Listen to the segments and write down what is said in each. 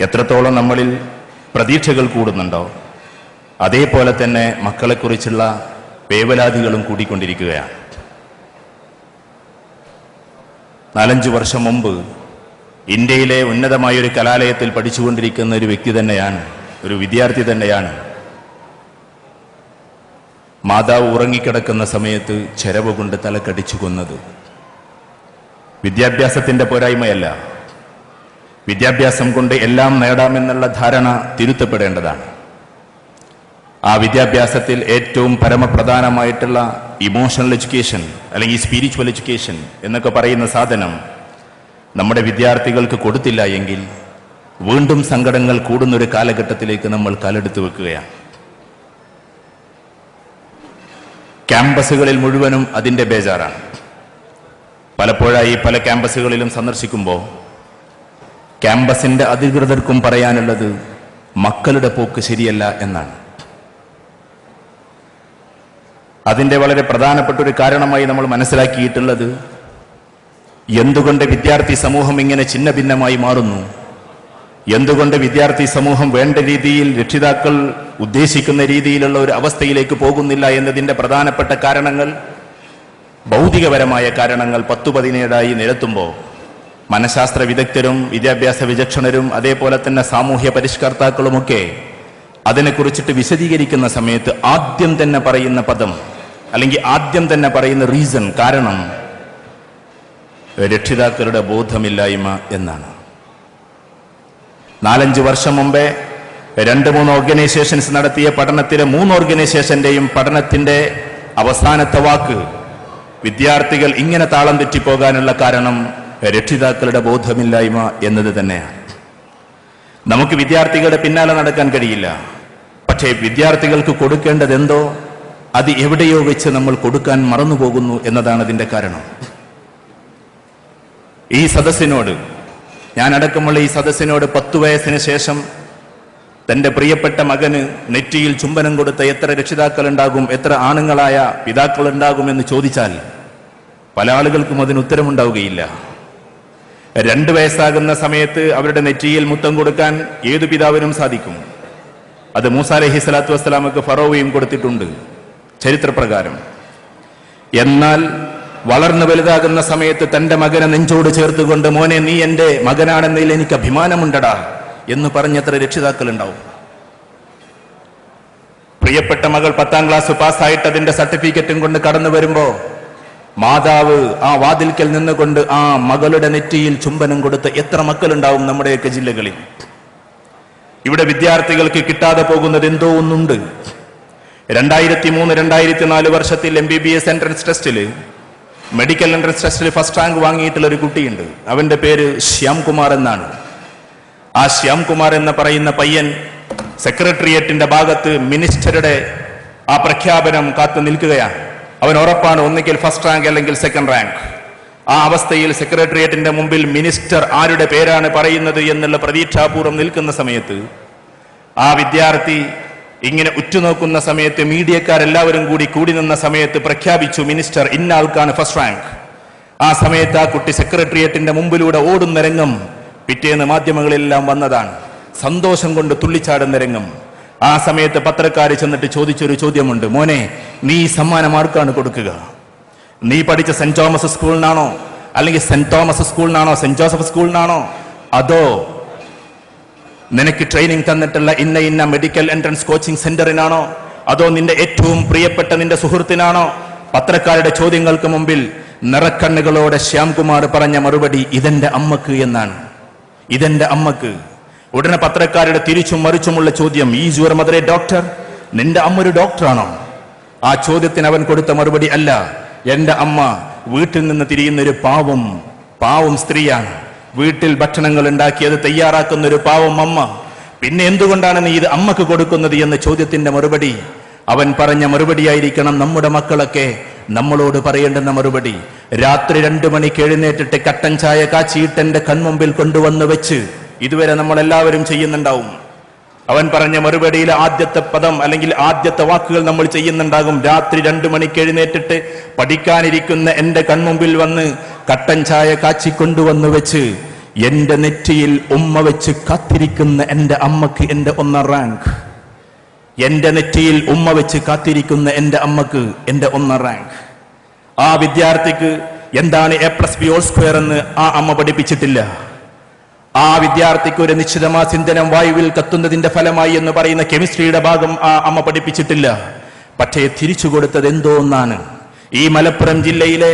എത്രത്തോളം നമ്മളിൽ പ്രതീക്ഷകൾ കൂടുന്നുണ്ടോ അതേപോലെ തന്നെ മക്കളെക്കുറിച്ചുള്ള വേവലാതികളും കൂടിക്കൊണ്ടിരിക്കുകയാണ്. നാലഞ്ച് വർഷം മുമ്പ് ഇന്ത്യയിലെ ഉന്നതമായ ഒരു കലാലയത്തിൽ പഠിച്ചുകൊണ്ടിരിക്കുന്ന ഒരു വ്യക്തി തന്നെയാണ് ഒരു വിദ്യാർത്ഥി തന്നെയാണ്. മാതാവ് ഉറങ്ങിക്കിടക്കുന്ന സമയത്ത് ചെരവ് കൊണ്ട് തലക്കടിച്ചു കൊന്നത്. വിദ്യാഭ്യാസത്തിന്റെ പോരായ്മയല്ല വിദ്യാഭ്യാസം കൊണ്ട് എല്ലാം നേടാമെന്നുള്ള ധാരണ തിരുത്തപ്പെടേണ്ടതാണ്. ആ വിദ്യാഭ്യാസത്തിൽ ഏറ്റവും പരമപ്രധാനമായിട്ടുള്ള ഇമോഷണൽ എഡ്യൂക്കേഷൻ അല്ലെങ്കിൽ സ്പിരിച്വൽ എഡ്യൂക്കേഷൻ എന്നൊക്കെ പറയുന്ന സാധനം നമ്മുടെ വിദ്യാർത്ഥികൾക്ക് കൊടുത്തില്ല എങ്കിൽ വീണ്ടും സങ്കടങ്ങൾ കൂടുന്നൊരു കാലഘട്ടത്തിലേക്ക് നമ്മൾ കാലെടുത്ത് വെക്കുകയാണ്. ക്യാമ്പസുകളിൽ മുഴുവനും അതിന്റെ ബേജാറാണ്. പലപ്പോഴായി പല ക്യാമ്പസുകളിലും സന്ദർശിക്കുമ്പോൾ ക്യാമ്പസിന്റെ അധികൃതർക്കും പറയാനുള്ളത് മക്കളുടെ പോക്ക് ശരിയല്ല എന്നാണ്. അതിന്റെ വളരെ പ്രധാനപ്പെട്ട ഒരു കാരണമായി നമ്മൾ മനസ്സിലാക്കിയിട്ടുള്ളത് എന്തുകൊണ്ട് വിദ്യാർത്ഥി സമൂഹം ഇങ്ങനെ ചിന്ന ഭിന്നമായി മാറുന്നു? എന്തുകൊണ്ട് വിദ്യാർത്ഥി സമൂഹം വേണ്ട രീതിയിൽ രക്ഷിതാക്കൾ ഉദ്ദേശിക്കുന്ന രീതിയിലുള്ള ഒരു അവസ്ഥയിലേക്ക് പോകുന്നില്ല എന്നതിന്റെ പ്രധാനപ്പെട്ട കാരണങ്ങൾ ഭൗതികപരമായ കാരണങ്ങൾ പത്തു പതിനേഴായി നിരത്തുമ്പോൾ മനഃശാസ്ത്ര വിദഗ്ധരും വിദ്യാഭ്യാസ വിചക്ഷണരും അതേപോലെ തന്നെ സാമൂഹ്യ പരിഷ്കർത്താക്കളുമൊക്കെ അതിനെക്കുറിച്ചിട്ട് വിശദീകരിക്കുന്ന സമയത്ത് ആദ്യം തന്നെ പറയുന്ന പദം അല്ലെങ്കിൽ ആദ്യം തന്നെ പറയുന്ന റീസൺ കാരണം രക്ഷിതാക്കളുടെ ബോധമില്ലായ്മ എന്നാണ്. നാലഞ്ച് വർഷം മുമ്പേ രണ്ട് മൂന്ന് ഓർഗനൈസേഷൻസ് നടത്തിയ പഠനത്തിലെ മൂന്ന് ഓർഗനൈസേഷന്റെയും പഠനത്തിന്റെ അവസാനത്തെ വാക്ക് വിദ്യാർത്ഥികൾ ഇങ്ങനെ താളം തെറ്റിപ്പോകാനുള്ള കാരണം രക്ഷിതാക്കളുടെ ബോധമില്ലായ്മ എന്നത് തന്നെയാണ്. നമുക്ക് വിദ്യാർത്ഥികളുടെ പിന്നാലെ നടക്കാൻ കഴിയില്ല. പക്ഷേ വിദ്യാർത്ഥികൾക്ക് കൊടുക്കേണ്ടത് എന്തോ അത് എവിടെയോ വെച്ച് നമ്മൾ കൊടുക്കാൻ മറന്നുപോകുന്നു എന്നതാണ് അതിന്റെ കാരണം. ഈ സദസ്സിനോട് ഞാൻ അടക്കമുള്ള ഈ സദസ്സിനോട് പത്തു വയസ്സിന് ശേഷം തന്റെ പ്രിയപ്പെട്ട മകന് നെറ്റിയിൽ ചുംബനം കൊടുത്ത എത്ര രക്ഷിതാക്കൾ ഉണ്ടാകും എത്ര ആണുങ്ങളായ എന്ന് ചോദിച്ചാൽ പല ആളുകൾക്കും അതിന് ഉത്തരമുണ്ടാവുകയില്ല. രണ്ട് വയസ്സാകുന്ന സമയത്ത് അവരുടെ നെറ്റിയിൽ മുത്തം കൊടുക്കാൻ ഏതു പിതാവിനും സാധിക്കും. അത് മൂസ അലഹി സ്വലാത്തു വസ്സലാമക്ക് ഫറോവയും കൊടുത്തിട്ടുണ്ട്. ചരിത്രപ്രകാരം. എന്നാൽ വളർന്നു വലുതാകുന്ന സമയത്ത് തന്റെ മകനെ നെഞ്ചോട് ചേർത്തുകൊണ്ട് മോനെ നീ എന്റെ മകനാണെന്നതിൽ എനിക്ക് അഭിമാനമുണ്ടടാ എന്ന് പറഞ്ഞത്ര രക്ഷിതാക്കൾ ഉണ്ടാവും പ്രിയപ്പെട്ട മകൾ പത്താം ക്ലാസ് പാസ്സായിട്ട് അതിന്റെ സർട്ടിഫിക്കറ്റും കൊണ്ട് കടന്നു വരുമ്പോ മാതാവ് ആ വാതിൽക്കൽ നിന്നുകൊണ്ട് ആ മകളുടെ നെറ്റിയിൽ ചുംബനം കൊടുത്ത് എത്ര മക്കളുണ്ടാവും നമ്മുടെയൊക്കെ ജില്ലകളിൽ. ഇവിടെ വിദ്യാർത്ഥികൾക്ക് കിട്ടാതെ പോകുന്നത് എന്തോ ഒന്നുണ്ട്. രണ്ടായിരത്തി മൂന്ന് രണ്ടായിരത്തി നാല് വർഷത്തിൽ M B B S entrance ടെസ്റ്റിൽ മെഡിക്കൽ എൻട്രൻസ് ടെസ്റ്റിൽ ഫസ്റ്റ് റാങ്ക് വാങ്ങിയിട്ടുള്ള ഒരു കുട്ടിയുണ്ട്. അവന്റെ പേര് ശ്യാംകുമാർ എന്നാണ്. ആ ശ്യാംകുമാർ എന്ന് പറയുന്ന പയ്യൻ സെക്രട്ടേറിയറ്റിന്റെ ഭാഗത്ത് മിനിസ്റ്ററുടെ ആ പ്രഖ്യാപനം കാത്തു നിൽക്കുകയാണ്. അവൻ ഉറപ്പാണ് ഒന്നുകിൽ ഫസ്റ്റ് റാങ്ക് അല്ലെങ്കിൽ സെക്കൻഡ് റാങ്ക് ആ അവസ്ഥയിൽ സെക്രട്ടേറിയറ്റിന്റെ മുമ്പിൽ മിനിസ്റ്റർ ആരുടെ പേരാണ് പറയുന്നത് എന്നുള്ള പ്രതീക്ഷാപൂർവം നിൽക്കുന്ന സമയത്ത് ആ വിദ്യാർത്ഥി ഇങ്ങനെ ഉറ്റുനോക്കുന്ന സമയത്ത് മീഡിയക്കാരെല്ലാവരും കൂടി കൂടി നിന്ന സമയത്ത് പ്രഖ്യാപിച്ചു മിനിസ്റ്റർ ഇന്ന ആൾക്കാണ് ഫസ്റ്റ് റാങ്ക് ആ സമയത്ത് ആ കുട്ടി സെക്രട്ടേറിയറ്റിന്റെ മുമ്പിലൂടെ ഓടുന്ന രംഗം പിറ്റേന്ന് മാധ്യമങ്ങളെല്ലാം വന്നതാണ്. സന്തോഷം കൊണ്ട് തുള്ളിച്ചാടുന്ന രംഗം. ആ സമയത്ത് പത്രക്കാർ ചെന്നിട്ട് ചോദിച്ചൊരു ചോദ്യമുണ്ട്. മോനെ നീ സമ്മാനം ആർക്കാണ് കൊടുക്കുക. നീ പഠിച്ച സെന്റ് തോമസ് സ്കൂളിനാണോ? അല്ലെങ്കിൽ സെന്റ് തോമസ് സ്കൂളിനാണോ? സെന്റ് ജോസഫ് സ്കൂളിനാണോ? അതോ നിനക്ക് ട്രെയിനിങ് തന്നിട്ടുള്ള ഇന്ന ഇന്ന മെഡിക്കൽ എൻട്രൻസ് കോച്ചിങ് സെന്ററിനാണോ അതോ നിന്റെ ഏറ്റവും പ്രിയപ്പെട്ട നിന്റെ സുഹൃത്തിനാണോ? പത്രക്കാരുടെ ചോദ്യങ്ങൾക്ക് മുമ്പിൽ നിറക്കണ്ണുകളോടെ ശ്യാംകുമാർ പറഞ്ഞ മറുപടി ഇതെന്റെ അമ്മയ്ക്ക് എന്നാണ്. ഇതെന്റെ അമ്മയ്ക്ക്. ഉടനെ പത്രക്കാരുടെ തിരിച്ചും മറിച്ചുമുള്ള ചോദ്യം ഈ ജുവർ മദറെ ഡോക്ടർ നിന്റെ അമ്മ ഒരു ഡോക്ടറാണോ ആ ചോദ്യത്തിന് അവൻ കൊടുത്ത മറുപടി അല്ല. എന്റെ അമ്മ വീട്ടിൽ നിന്ന് തിരിയുന്ന ഒരു പാവം പാവം സ്ത്രീയാണ്. വീട്ടിൽ ഭക്ഷണങ്ങൾ ഉണ്ടാക്കി അത് തയ്യാറാക്കുന്ന ഒരു പാവം അമ്മ. പിന്നെ എന്തുകൊണ്ടാണ് നീ ഇത് അമ്മയ്ക്ക് കൊടുക്കുന്നത് എന്ന ചോദ്യത്തിന്റെ മറുപടി? അവൻ പറഞ്ഞ മറുപടിയായിരിക്കണം നമ്മുടെ മക്കളൊക്കെ നമ്മളോട് പറയേണ്ടുന്ന മറുപടി. രാത്രി രണ്ടു മണിക്ക് എഴുന്നേറ്റിട്ട് കട്ടൻ ചായ കാച്ചിയിട്ട് കൺമുമ്പിൽ കൊണ്ടുവന്ന് വെച്ച് ഇതുവരെ നമ്മൾ എല്ലാവരും ചെയ്യുന്നുണ്ടാവും. അവൻ പറഞ്ഞ മറുപടിയിൽ ആദ്യത്തെ പദം അല്ലെങ്കിൽ ആദ്യത്തെ വാക്കുകൾ നമ്മൾ ചെയ്യുന്നുണ്ടാകും. രാത്രി രണ്ടു മണിക്ക് എഴുന്നേറ്റിട്ട് പഠിക്കാനിരിക്കുന്ന എന്റെ കൺമുമ്പിൽ വന്ന് കട്ടൻ ചായ കാച്ചിക്കൊണ്ടുവന്ന് വെച്ച് എന്റെ നെറ്റിയിൽ ഉമ്മ വെച്ച് കാത്തിരിക്കുന്ന എന്റെ അമ്മയ്ക്ക് എന്റെ ഒന്നാം റാങ്ക്. എന്റെ നെറ്റിയിൽ ഉമ്മ വെച്ച് കാത്തിരിക്കുന്ന എന്റെ അമ്മയ്ക്ക് എന്റെ ഒന്നാം റാങ്ക്. ആ വിദ്യാർത്ഥിക്ക് എന്താണ് A plus B all square എന്ന് ആ അമ്മ പഠിപ്പിച്ചിട്ടില്ല. ആ വിദ്യാർത്ഥിക്ക് ഒരു നിശ്ചിതമായ ചിന്തനം വായുവിൽ കത്തുന്നതിന്റെ ഫലമായി എന്ന് പറയുന്ന കെമിസ്ട്രിയുടെ ഭാഗം ആ അമ്മ പഠിപ്പിച്ചിട്ടില്ല. പക്ഷേ തിരിച്ചു കൊടുത്തത് എന്തോ ഒന്നാണ് ഈ മലപ്പുറം ജില്ലയിലെ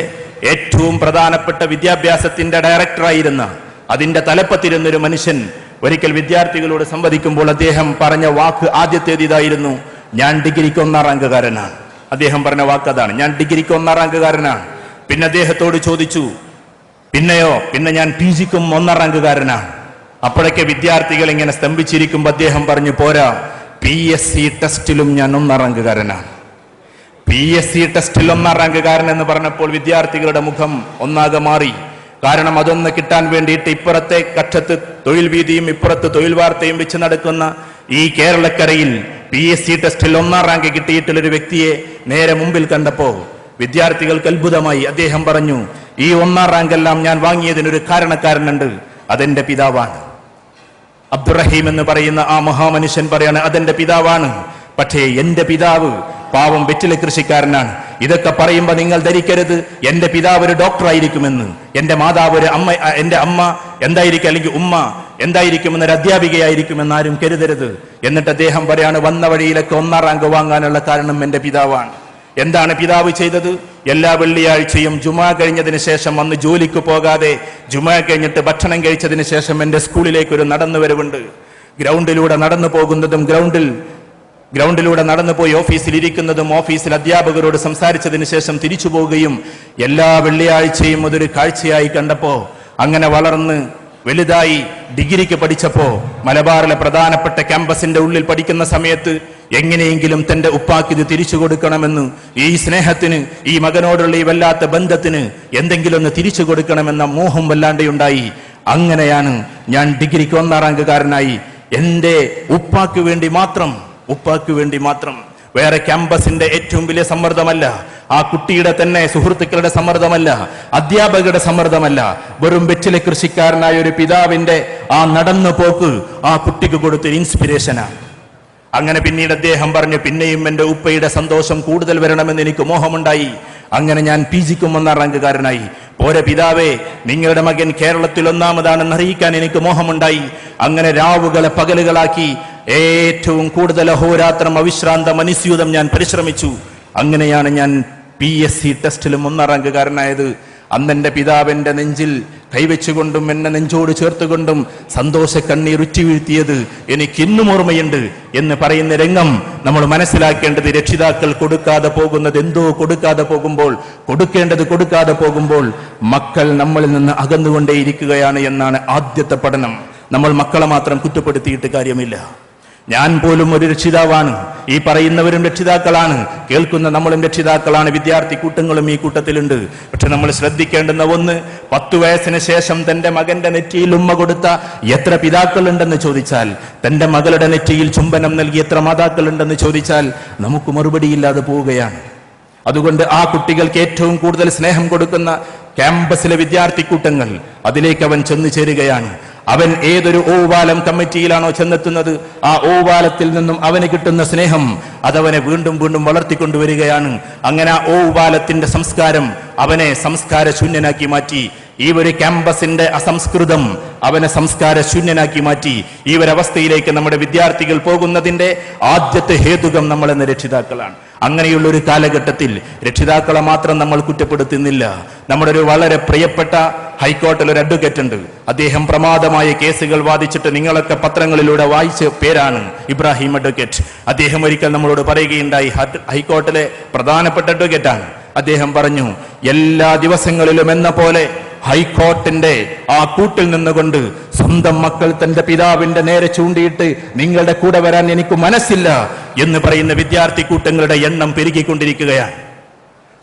ഏറ്റവും പ്രധാനപ്പെട്ട വിദ്യാഭ്യാസത്തിന്റെ ഡയറക്ടറായിരുന്ന അതിന്റെ തലപ്പത്തിരുന്നൊരു മനുഷ്യൻ ഒരിക്കൽ വിദ്യാർത്ഥികളോട് സംവദിക്കുമ്പോൾ അദ്ദേഹം പറഞ്ഞ വാക്ക് ആദ്യത്തേത് ഇതായിരുന്നു ഞാൻ ഡിഗ്രിക്ക് ഒന്നാം റാങ്കുകാരനാണ്. അദ്ദേഹം പറഞ്ഞ വാക്ക് അതാണ് ഞാൻ ഡിഗ്രിക്ക് ഒന്നാം റാങ്കുകാരനാണ്. പിന്നെ അദ്ദേഹത്തോട് ചോദിച്ചു പിന്നെയോ പിന്നെ ഞാൻ പി ജിക്കും ഒന്നാം റാങ്കുകാരനാണ്. അപ്പോഴൊക്കെ വിദ്യാർത്ഥികൾ ഇങ്ങനെ സ്തംഭിച്ചിരിക്കുമ്പോൾ അദ്ദേഹം പറഞ്ഞു പോരാ പി എസ് സി ടെസ്റ്റിലും ഞാൻ ഒന്നാം റാങ്കുകാരനാണ്. പി എസ് സി ടെസ്റ്റിൽ ഒന്നാം റാങ്കുകാരൻ എന്ന് പറഞ്ഞപ്പോൾ വിദ്യാർത്ഥികളുടെ മുഖം ഒന്നാകെ മാറി. കാരണം അതൊന്ന് കിട്ടാൻ വേണ്ടിയിട്ട് ഇപ്പുറത്തെ കക്ഷത്ത് തൊഴിൽ വീതിയും ഇപ്പുറത്ത് തൊഴിൽ വാർത്തയും വെച്ച് നടക്കുന്ന ഈ കേരളക്കരയിൽ പി എസ് സി ടെസ്റ്റിൽ ഒന്നാം റാങ്ക് കിട്ടിയിട്ടുള്ള ഒരു വ്യക്തിയെ നേരെ മുമ്പിൽ കണ്ടപ്പോ വിദ്യാർത്ഥികൾക്ക് അത്ഭുതമായി അദ്ദേഹം പറഞ്ഞു ഈ ഒന്നാം റാങ്ക് എല്ലാം ഞാൻ വാങ്ങിയതിനൊരു കാരണക്കാരനുണ്ട്. അതെന്റെ പിതാവാണ്. അബ്ദുറഹീം എന്ന് പറയുന്ന ആ മഹാമനുഷ്യൻ പറയാണ് അതെന്റെ പിതാവാണ്. പക്ഷേ എന്റെ പിതാവ് പാവം വെറ്റില കൃഷിക്കാരനാണ്. ഇതൊക്കെ പറയുമ്പോൾ നിങ്ങൾ ധരിക്കരുത്. എന്റെ പിതാവ് ഒരു ഡോക്ടർ ആയിരിക്കുമെന്ന്. എന്റെ മാതാവ് ഒരു അമ്മ എന്റെ അമ്മ എന്തായിരിക്കും? അല്ലെങ്കിൽ ഉമ്മ എന്തായിരിക്കും ഒരു അധ്യാപികയായിരിക്കുമെന്ന് ആരും കരുതരുത്. എന്നിട്ട് അദ്ദേഹം പറയാണ് വന്ന വഴിയിലൊക്കെ ഒന്നാം റാങ്ക് വാങ്ങാനുള്ള കാരണം എന്റെ പിതാവാണ്. എന്താണ് പിതാവ് ചെയ്തത്? എല്ലാ വെള്ളിയാഴ്ചയും ജുമാ കഴിഞ്ഞതിന് ശേഷം വന്ന് ജോലിക്ക് പോകാതെ ജുമാ കഴിഞ്ഞിട്ട് ഭക്ഷണം കഴിച്ചതിന് ശേഷം എന്റെ സ്കൂളിലേക്ക് ഒരു നടന്നു വരവുണ്ട് ഗ്രൗണ്ടിലൂടെ നടന്നു പോകുന്നതും ഗ്രൗണ്ടിൽ ഗ്രൗണ്ടിലൂടെ നടന്നു പോയി ഓഫീസിൽ ഇരിക്കുന്നതും ഓഫീസിൽ അധ്യാപകരോട് സംസാരിച്ചതിന് ശേഷം തിരിച്ചു പോവുകയും എല്ലാ വെള്ളിയാഴ്ചയും അതൊരു കാഴ്ചയായി കണ്ടപ്പോൾ അങ്ങനെ വളർന്ന് വലുതായി ഡിഗ്രിക്ക് പഠിച്ചപ്പോൾ മലബാറിലെ പ്രധാനപ്പെട്ട ക്യാമ്പസിന്റെ ഉള്ളിൽ പഠിക്കുന്ന സമയത്ത് എങ്ങനെയെങ്കിലും തന്റെ ഉപ്പാക്ക് ഇത് തിരിച്ചു കൊടുക്കണമെന്ന് ഈ സ്നേഹത്തിന് ഈ മകനോടുള്ള ഈ വല്ലാത്ത ബന്ധത്തിന് എന്തെങ്കിലും ഒന്ന് തിരിച്ചു കൊടുക്കണമെന്ന മോഹം വല്ലാണ്ടെയുണ്ടായി. അങ്ങനെയാണ് ഞാൻ ഡിഗ്രിക്ക് ഒന്നാം റാങ്കുകാരനായി. എന്റെ ഉപ്പാക്ക് വേണ്ടി മാത്രം ഉപ്പാക്ക് വേണ്ടി മാത്രം. വേറെ ക്യാമ്പസിന്റെ ഏറ്റവും വലിയ സമ്മർദ്ദമല്ല ആ കുട്ടിയുടെ തന്നെ സുഹൃത്തുക്കളുടെ സമ്മർദ്ദമല്ല അധ്യാപകരുടെ സമ്മർദ്ദമല്ല. വെറും വെറ്റിലെ കൃഷിക്കാരനായ ഒരു പിതാവിന്റെ ആ നടന്നു പോക്ക് ആ കുട്ടിക്ക് കൊടുത്തൊരു ഇൻസ്പിരേഷനാണ് അങ്ങനെ പിന്നീട് അദ്ദേഹം പറഞ്ഞു പിന്നെയും എന്റെ ഉപ്പയുടെ സന്തോഷം കൂടുതൽ വരണമെന്ന് എനിക്ക് മോഹമുണ്ടായി. അങ്ങനെ ഞാൻ പി ജിക്കും ഒന്നാം റാങ്കുകാരനായി. പോരെ പിതാവേ നിങ്ങളുടെ മകൻ കേരളത്തിൽ ഒന്നാമതാണെന്ന് അറിയിക്കാൻ എനിക്ക് മോഹമുണ്ടായി. അങ്ങനെ രാവുകളെ പകലുകളാക്കി ഏറ്റവും കൂടുതൽ അഹോരാത്രം അവിശ്രാന്ത മനുസ്യൂതം ഞാൻ പരിശ്രമിച്ചു. അങ്ങനെയാണ് ഞാൻ പി എസ് സി ടെസ്റ്റിലും ഒന്നാം റാങ്കുകാരനായത്. അന്നെന്റെ പിതാവിന്റെ നെഞ്ചിൽ കൈവച്ചുകൊണ്ടും എന്നെ നെഞ്ചോട് ചേർത്തുകൊണ്ടും സന്തോഷ കണ്ണീർ ഉറ്റി വീഴ്ത്തിയത് എനിക്ക് ഇന്നും ഓർമ്മയുണ്ട് എന്ന് പറയുന്ന രംഗം നമ്മൾ മനസ്സിലാക്കേണ്ടത് രക്ഷിതാക്കൾ കൊടുക്കാതെ പോകുന്നത് എന്തോ കൊടുക്കാതെ പോകുമ്പോൾ കൊടുക്കേണ്ടത് കൊടുക്കാതെ പോകുമ്പോൾ മക്കൾ നമ്മളിൽ നിന്ന് അകന്നുകൊണ്ടേയിരിക്കുകയാണ് എന്നാണ് ആദ്യത്തെ പഠനം. നമ്മൾ മക്കളെ മാത്രം കുറ്റപ്പെടുത്തിയിട്ട് കാര്യമില്ല. ഞാൻ പോലും ഒരു രക്ഷിതാവാണ്. ഈ പറയുന്നവരും രക്ഷിതാക്കളാണ്. കേൾക്കുന്ന നമ്മളും രക്ഷിതാക്കളാണ്. വിദ്യാർത്ഥി കൂട്ടങ്ങളും ഈ കൂട്ടത്തിലുണ്ട്. പക്ഷെ നമ്മൾ ശ്രദ്ധിക്കേണ്ടുന്ന ഒന്ന് പത്തു വയസ്സിന് ശേഷം തന്റെ മകന്റെ നെറ്റിയിൽ ഉമ്മ കൊടുത്ത എത്ര പിതാക്കളുണ്ടെന്ന് ചോദിച്ചാൽ തന്റെ മകളുടെ നെറ്റിയിൽ ചുംബനം നൽകി എത്ര മാതാക്കളുണ്ടെന്ന് ചോദിച്ചാൽ നമുക്ക് മറുപടിയില്ലാതെ പോവുകയാണ്. അതുകൊണ്ട് ആ കുട്ടികൾക്ക് ഏറ്റവും കൂടുതൽ സ്നേഹം കൊടുക്കുന്ന ക്യാമ്പസിലെ വിദ്യാർത്ഥി കൂട്ടങ്ങൾ അതിലേക്ക് അവൻ ചെന്നു ചേരുകയാണ്. അവൻ ഏതൊരു ഓവാലം കമ്മിറ്റിയിലാണോ ചെന്നെത്തുന്നത്? ആ ഓവാലത്തിൽ നിന്നും അവന് കിട്ടുന്ന സ്നേഹം അതവനെ വീണ്ടും വീണ്ടും വളർത്തിക്കൊണ്ടുവരികയാണ്. അങ്ങനെ ആ ഓവാലത്തിന്റെ സംസ്കാരം അവനെ സംസ്കാര ശൂന്യനാക്കി മാറ്റി. ഈ ഒരു ക്യാമ്പസിന്റെ അസംസ്കൃതം അവനെ സംസ്കാര ശൂന്യനാക്കി മാറ്റി. ഈ ഒരു അവസ്ഥയിലേക്ക് നമ്മുടെ വിദ്യാർത്ഥികൾ പോകുന്നതിന്റെ ആദ്യത്തെ ഹേതുകം നമ്മളെന്ന രക്ഷിതാക്കളാണ്. അങ്ങനെയുള്ള ഒരു കാലഘട്ടത്തിൽ രക്ഷിതാക്കളെ മാത്രം നമ്മൾ കുറ്റപ്പെടുത്തുന്നില്ല. നമ്മുടെ ഒരു വളരെ പ്രിയപ്പെട്ട ഹൈക്കോർട്ടിൽ ഒരു അഡ്വക്കേറ്റ് ഉണ്ട്. അദ്ദേഹം പ്രമാദമായ കേസുകൾ വാദിച്ചിട്ട് നിങ്ങളൊക്കെ പത്രങ്ങളിലൂടെ വായിച്ച പേരാണ് ഇബ്രാഹിം അഡ്വക്കേറ്റ് അദ്ദേഹം ഒരിക്കൽ നമ്മളോട് പറയുകയുണ്ടായി ഹൈക്കോർട്ടിലെ പ്രധാനപ്പെട്ട അഡ്വക്കേറ്റാണ് അദ്ദേഹം പറഞ്ഞു എല്ലാ ദിവസങ്ങളിലും എന്ന പോലെ ഹൈക്കോർട്ടിന്റെ ആ കൂട്ടിൽ നിന്നുകൊണ്ട് സ്വന്തം മക്കൾ തന്റെ പിതാവിന്റെ നേരെ ചൂണ്ടിയിട്ട് നിങ്ങളുടെ കൂടെ വരാൻ എനിക്ക് മനസ്സില്ല എന്ന് പറയുന്ന വിദ്യാർത്ഥി കൂട്ടങ്ങളുടെ എണ്ണം പെരുകിക്കൊണ്ടിരിക്കുകയാണ്.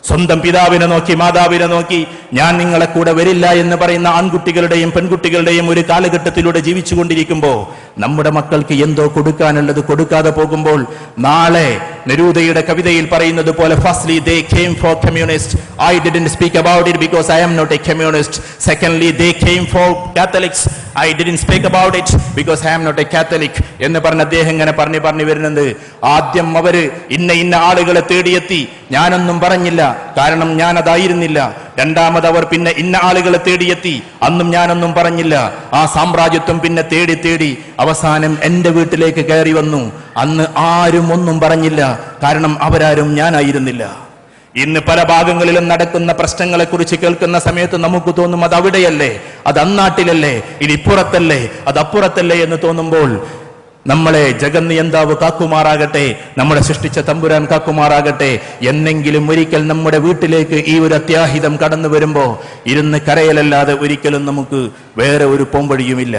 സ്വന്തം പിതാവിനെ നോക്കി മാതാവിനെ നോക്കി ഞാൻ നിങ്ങളെ കൂടെ വരില്ല എന്ന് പറയുന്ന ആൺകുട്ടികളുടെയും പെൺകുട്ടികളുടെയും ഒരു കാലഘട്ടത്തിലൂടെ ജീവിച്ചുകൊണ്ടിരിക്കുമ്പോൾ നമ്മുടെ മക്കൾക്ക് എന്തോ കൊടുക്കാനുള്ളത് കൊടുക്കാതെ പോകുമ്പോൾ നാളെ നെരൂദയുടെ കവിതയിൽ പറയുന്നത് പോലെ firstly they came for communist I didn't speak about it because I'm not a communist secondly they came for Catholics I didn't speak about it because I'm not a Catholic എന്ന് പറഞ്ഞ അദ്ദേഹം ഇങ്ങനെ പറഞ്ഞു പറഞ്ഞു വരുന്നത്. ആദ്യം അവർ ഇന്ന ഇന്ന ആളുകളെ തേടിയെത്തി. ഞാനൊന്നും പറഞ്ഞില്ല. കാരണം ഞാൻ അതായിരുന്നില്ല രണ്ടാമത് അവർ പിന്നെ ഇന്ന ആളുകളെ തേടിയെത്തി. അന്നും ഞാനൊന്നും പറഞ്ഞില്ല. ആ സാമ്രാജ്യത്വം പിന്നെ തേടി തേടി അവസാനം എന്റെ വീട്ടിലേക്ക് കയറി വന്നു. അന്ന് ആരും ഒന്നും പറഞ്ഞില്ല. കാരണം അവരാരും ഞാനായിരുന്നില്ല. ഇന്ന് പല ഭാഗങ്ങളിലും നടക്കുന്ന പ്രശ്നങ്ങളെ കുറിച്ച് കേൾക്കുന്ന സമയത്ത് നമുക്ക് തോന്നും അത് അവിടെയല്ലേ? അത് അന്നാട്ടിലല്ലേ? ഇനി ഇപ്പുറത്തല്ലേ അത് അപ്പുറത്തല്ലേ എന്ന് തോന്നുമ്പോൾ നമ്മളെ ജഗന്നിയന്താവ് കാക്കുമാറാകട്ടെ നമ്മളെ സൃഷ്ടിച്ച തമ്പുരാൻ കാക്കുമാറാകട്ടെ എന്നെങ്കിലും ഒരിക്കൽ നമ്മുടെ വീട്ടിലേക്ക് ഈ ഒരു അത്യാഹിതം കടന്നു വരുമ്പോ ഇരുന്ന് കരയലല്ലാതെ ഒരിക്കലും നമുക്ക് വേറെ ഒരു പോംവഴിയുമില്ല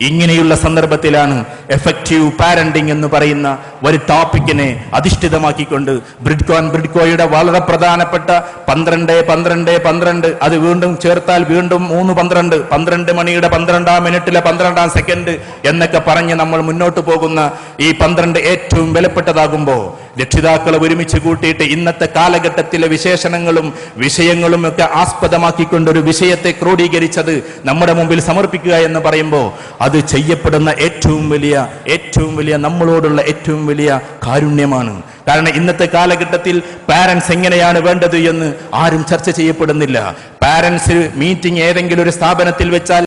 ഇങ്ങനെയുള്ള സന്ദർഭത്തിലാണ് എഫക്റ്റീവ് പാരന്റിംഗ് എന്ന് പറയുന്ന ഒരു ടോപ്പിക്കിനെ അധിഷ്ഠിതമാക്കിക്കൊണ്ട് ബ്രിഡ്കോൻ ബ്രിഡ്കോയുടെ വളരെ പ്രധാനപ്പെട്ട പന്ത്രണ്ട് പന്ത്രണ്ട് പന്ത്രണ്ട് അത് വീണ്ടും ചേർത്താൽ വീണ്ടും മൂന്ന് പന്ത്രണ്ട് പന്ത്രണ്ട് മണിയുടെ പന്ത്രണ്ടാം മിനിറ്റിലെ പന്ത്രണ്ടാം സെക്കൻഡ് എന്നൊക്കെ പറഞ്ഞ് നമ്മൾ മുന്നോട്ട് പോകുന്ന ഈ പന്ത്രണ്ട് ഏറ്റവും വിലപ്പെട്ടതാകുമ്പോൾ രക്ഷിതാക്കളെ ഒരുമിച്ച് കൂട്ടിയിട്ട് ഇന്നത്തെ കാലഘട്ടത്തിലെ വിശേഷണങ്ങളും വിഷയങ്ങളും ഒക്കെ ആസ്പദമാക്കിക്കൊണ്ട് ഒരു വിഷയത്തെ ക്രോഡീകരിച്ചത് നമ്മുടെ മുമ്പിൽ സമർപ്പിക്കുക എന്ന് പറയുമ്പോൾ അത് ചെയ്യപ്പെടുന്ന ഏറ്റവും വലിയ ഏറ്റവും വലിയ നമ്മളോടുള്ള ഏറ്റവും വലിയ കാരുണ്യമാണ്. കാരണം ഇന്നത്തെ കാലഘട്ടത്തിൽ പാരൻസ് എങ്ങനെയാണ് വേണ്ടത് എന്ന് ആരും ചർച്ച ചെയ്യപ്പെടുന്നില്ല. പാരൻസ് മീറ്റിംഗ് ഏതെങ്കിലും ഒരു സ്ഥാപനത്തിൽ വെച്ചാൽ